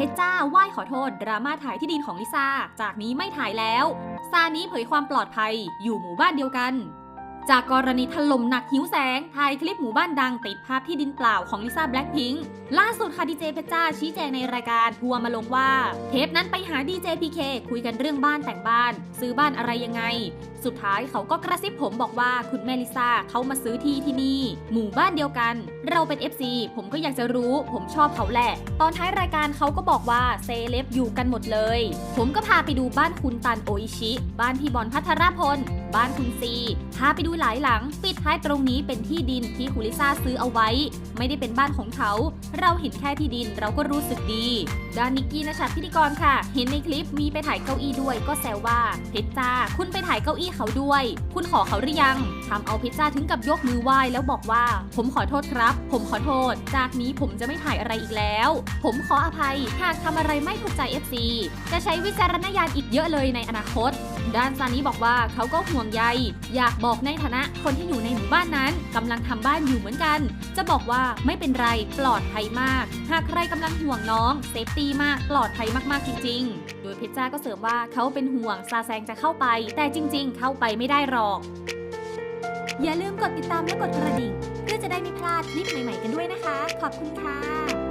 เพชรจ้าไหว้ขอโทษ ดราม่าถ่ายที่ดินของลิซ่า จากนี้ไม่ถ่ายแล้ว ซานี้เผยความปลอดภัย อยู่หมู่บ้านเดียวกัน จากกรณีถล่มหนักหิวแสงถ่ายคลิปหมู่บ้านดังติดภาพที่ดินเปล่าของลิซ่าแบล็คพิงค์ล่าสุดค่ะดีเจเพชรจ้าชี้แจงในรายการทัวร์มาลงว่า เทปนั้นไปหาดีเจพีเคคุยกันเรื่องบ้านแต่งบ้าน ซื้อบ้านอะไรยังไง สุดท้ายเขาก็กระซิบผมบอกว่าคุณแม่ลิซ่าเขามาซื้อที่ที่นี่ หมู่บ้านเดียวกัน เราเป็น FC ผมก็อยากจะรู้ ผมชอบเขาแหละ ตอนท้ายรายการเขาก็บอกว่าเซเลบอยู่กันหมดเลย ผมก็พาไปดูบ้านคุณตันโออิชิ บ้านพี่บอลพัทรพล บ้านคุณซี พาไปดูหลายหลัง ปิดท้ายตรงนี้เป็นที่ดินที่คุลิซ่าซื้อเอาไว้ ไม่ได้เป็นบ้านของเขา เราเห็นแค่ที่ดินเราก็รู้สึกดีด้านนิกกี้นะชัดพิธีกรค่ะ เห็นในคลิปมีไปถ่ายเก้าอี้ด้วยก็แซวว่าเพชรจ้าคุณไปถ่ายเก้าอี้เขาด้วย คุณขอเขาหรือยังทำเอาเพชรจ้าถึงกับยกมือไหว้แล้วบอกว่า ผมขอโทษครับ ผมขอโทษ จากนี้ผมจะไม่ถ่ายอะไรอีกแล้ว ผมขออภัยหากทำอะไรไม่ถูกใจ FC จะใช้วิจารณญาณอีกเยอะเลยในอนาคต ด้านซานี้บอกว่าเขาก็ห่วงใยอยากบอกบอกในฐานะคนที่อยู่ในหมู่บ้านนั้นกำลังทำบ้านอยู่เหมือนกัน จะบอกว่าไม่เป็นไรปลอดภัยมาก หากใครกำลังห่วงน้องเซฟตี้มาก ปลอดภัยมากๆจริง ๆ โดยเพชรจ้าก็เสริมว่าเขาเป็นห่วงซาแซงจะเข้าไป แต่จริง ๆ เข้าไปไม่ได้หรอก อย่าลืมกดติดตามและกดกระดิ่ง เพื่อจะได้ไม่พลาดคลิปใหม่ ๆ กันด้วยนะคะ ขอบคุณค่ะ